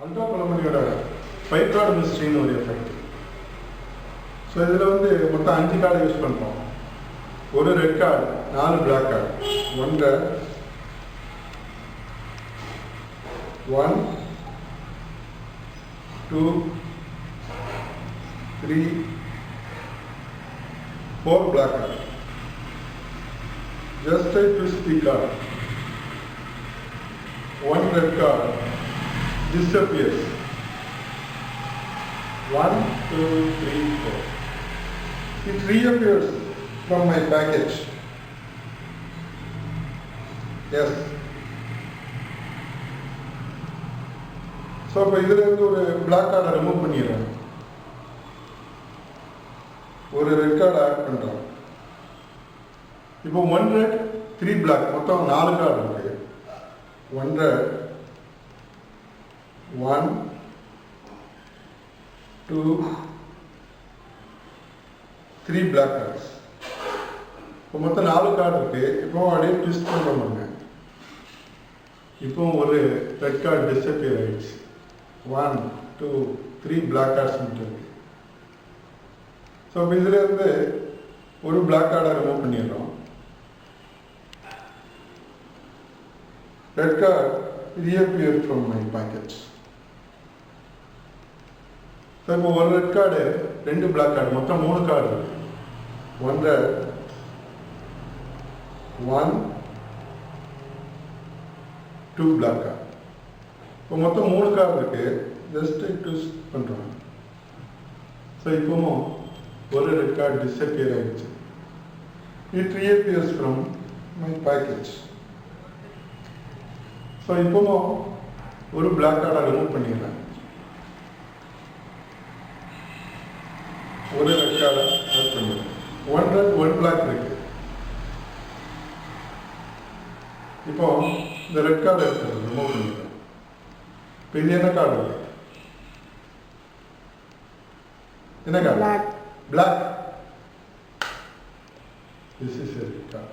Ultra பழமொழியோட five card மிஸ்ட்ரின்னு ஒரு எஃபெக்ட் ஸோ இதில் வந்து மொத்தம் அஞ்சு கார்டு யூஸ் பண்ணுறோம் ஒரு ரெட் கார்டு நாலு பிளாக் கார்டு ஒன்றை one two three four black card just I twist the card one red card. Disappears. One, two, three, four. It reappears from my package. Yes. So இப்போ இதில் இருந்து ஒரு black கார்டை remove பண்ணிடுறேன் ஒரு red கார்டை add பண்ணுறேன் இப்போ ஒன் ரெட் த்ரீ பிளாக் மொத்தம் நாலு கார்டு இருக்குது one red one, two, three black cards. இப்போ மொத்தம் நாலு கார்டு இருக்கு. இப்போ அப்படியே ட்விஸ்ட் பண்ணுறோம் இப்போ ஒரு ரெட் கார்டு டிஸ்அப்பியர் ஆயிடுச்சு. One two three black cards மட்டும் இருக்கு. ஸோ இப்போ இதுல இருந்து ஒரு பிளாக் கார்டை ரிமூவ் பண்ணிடுறோம். Red card reappear from my pockets so இப்போ ஒரு ரெட் கார்டு ரெண்டு பிளாக் கார்டு மொத்தம் மூணு கார்டு இருக்கு one red one two black card இப்போ மொத்தம் மூணு கார்டு இருக்கு. ஜஸ்ட் டூஸ் பண்ணுறோம் ஸோ இப்போவும் ஒரு ரெட் கார்டு டிஸ்அப்பியர் ஆகிடுச்சு it reappears from my package so இப்போவும் ஒரு பிளாக் கார்டை ரிமூவ் பண்ணிடுறேன். ஒரு ரெட் கார்டை ஆட் பண்ணிடுறேன் ஒன் ரெட் ஒன் பிளாக் இருக்கு இப்போ இந்த ரெட் கார்டு இருக்கிறது ரிமூவ் பண்ணிடுறேன் இப்போ இது என்ன கார்டு இருக்கு என்ன card Black. Black this is red card